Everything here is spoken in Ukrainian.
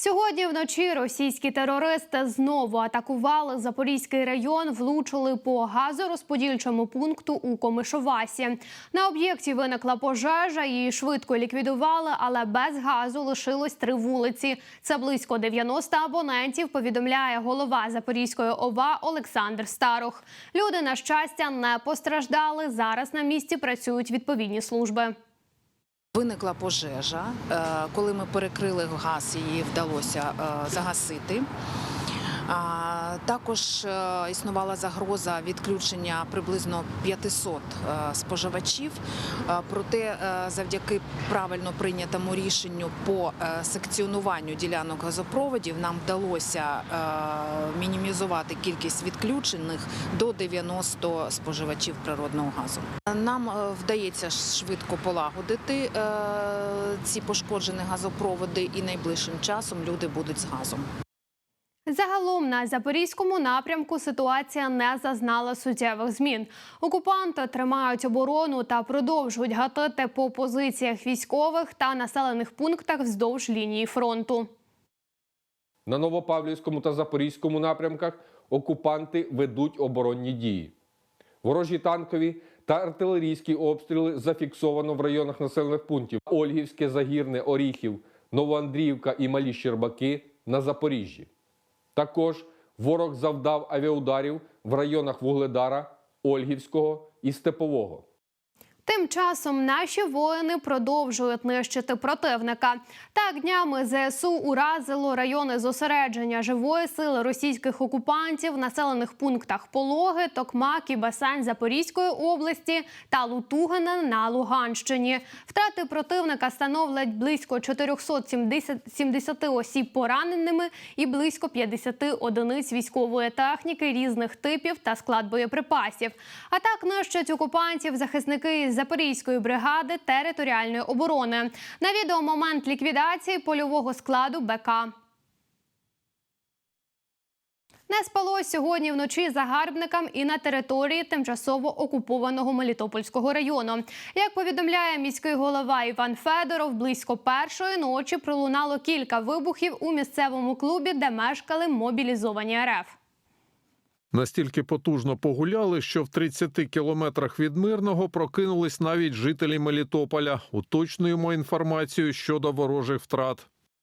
Сьогодні вночі російські терористи знову атакували Запорізький район, влучили по газорозподільчому пункту у Комишовасі. На об'єкті виникла пожежа, її швидко ліквідували, але без газу лишилось три вулиці. Це близько 90 абонентів. Повідомляє голова Запорізької ОВА Олександр Старух. Люди на щастя не постраждали. Зараз на місці працюють відповідні служби. Виникла пожежа. Е, Коли ми перекрили газ, її вдалося е, загасити. Також е, існувала загроза відключення приблизно 500 е, споживачів. Е, Проте, завдяки правильно прийнятому рішенню по секціонуванню ділянок газопроводів, нам вдалося мінімізувати кількість відключених до 90 споживачів природного газу. Нам вдається швидко полагодити ці пошкоджені газопроводи, і найближчим часом люди будуть з газом. Загалом на запорізькому напрямку ситуація не зазнала суттєвих змін. Окупанти тримають оборону та продовжують гатити по позиціях військових та населених пунктах вздовж лінії фронту. На Новопавлівському та Запорізькому напрямках окупанти ведуть оборонні дії. Ворожі танкові та артилерійські обстріли зафіксовано в районах населених пунктів Ольгівське, Загірне, Оріхів, Новоандріївка і Малі Щербаки на Запоріжжі. Також ворог завдав авіаударів в районах Вугледара, Ольгівського і Степового. Тим часом наші воїни продовжують нищити противника. Так днями ЗСУ уразило райони зосередження живої сили російських окупантів в населених пунктах Пологи, Токмак і Басань Запорізької області та Лутугина на Луганщині. Втрати противника становлять близько 470 осіб пораненими і близько 50 одиниць військової техніки різних типів та склад боєприпасів. А так нищать окупантів захисники із Запорізької бригади територіальної оборони. На відео момент ліквідації польового складу БК. Не спалось сьогодні вночі загарбникам і на території тимчасово окупованого Мелітопольського району. Як повідомляє міський голова Іван Федоров, близько першої ночі пролунало кілька вибухів у місцевому клубі, де мешкали мобілізовані РФ. Настільки потужно погуляли, що в 30 кілометрах від мирного прокинулись навіть жителі Мелітополя. Уточнюємо інформацію щодо ворожих втрат.